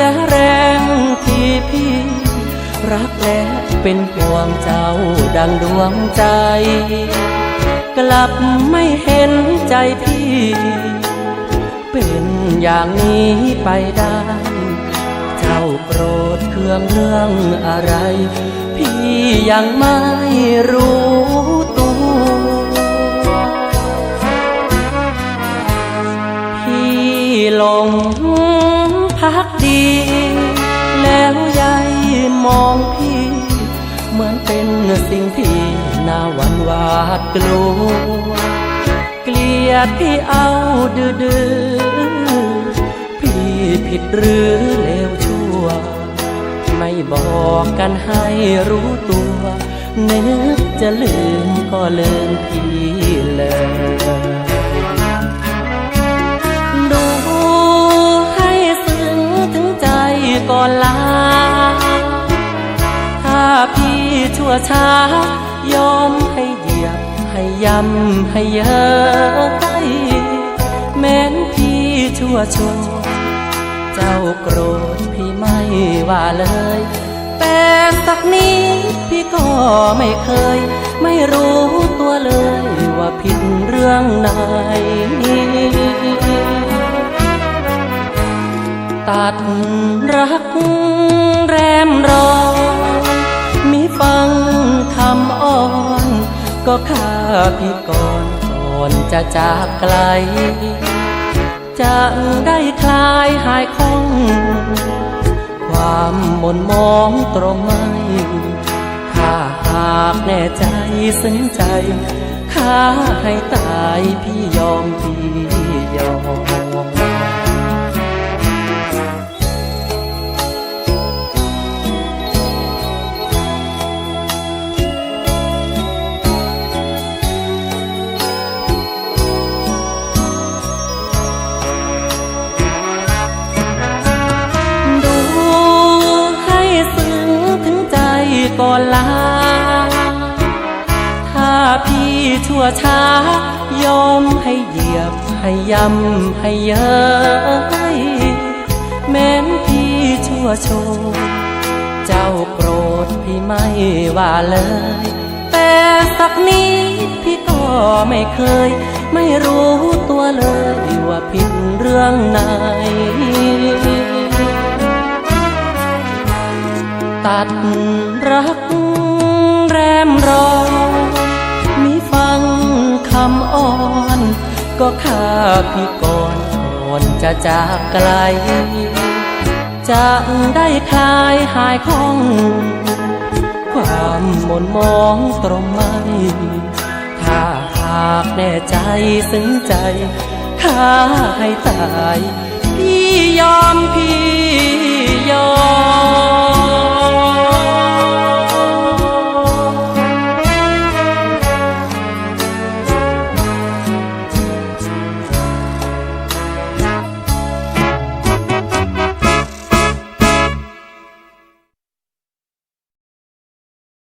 ยแรงที่พี่ รักและเป็นห่วงเจ้าดังดวงใจ กลับไม่เห็นใจพี่ เป็นอย่างนี้ไปได้ เจ้าโกรธเคืองเรื่องอะไร พี่ยังไม่รู้ตัว แล้วยายมองพี่ เหมือนเป็นสิ่งที่น่าหวันหวาดกลัว เกลียดที่เอาดื้อดื้อพี่ผิดหรือเลวชั่ว ไม่บอกกันให้รู้ตัว นึกจะลืมก็ลืมพี่ ก่อนลา ถ้าพี่ชั่วช้ายอมให้เหยียบ ให้ยำให้เย้ยแม้นพี่ชั่วชวเจ้าโกรธพี่ไม่ว่าเลย แต่สักนิดพี่ก็ไม่เคย ไม่รู้ตัวเลยว่าผิดเรื่องไหน ตัดรักแรมรอ มีฟังคำอ่อน ก็ฆ่าพี่ก่อนก่อนจะจากไกล จะได้คลายหายคล่อง ความหม่นมองตรงไหมถ้าหากแน่ใจซึ้งใจข้าให้ตายพี่ยอมพี่ยอม พี่ชั่วช้ายอมให้เหยียบให้ยำให้เย้ยแม้นพี่ชั่วโชว์เจ้าโกรธพี่ไม่ว่าเลย แต่สักนิดพี่ก็ไม่เคย ไม่รู้ตัวเลยว่าผิดเรื่องไหนตัด พี่ก่อนก่อนจะจากไกล จะได้คลายหายคล่อง ความหม่นมองตรงไหมถ้าหากแน่ใจซึ้งใจข้าให้ตาย พี่ยอมพี่ยอม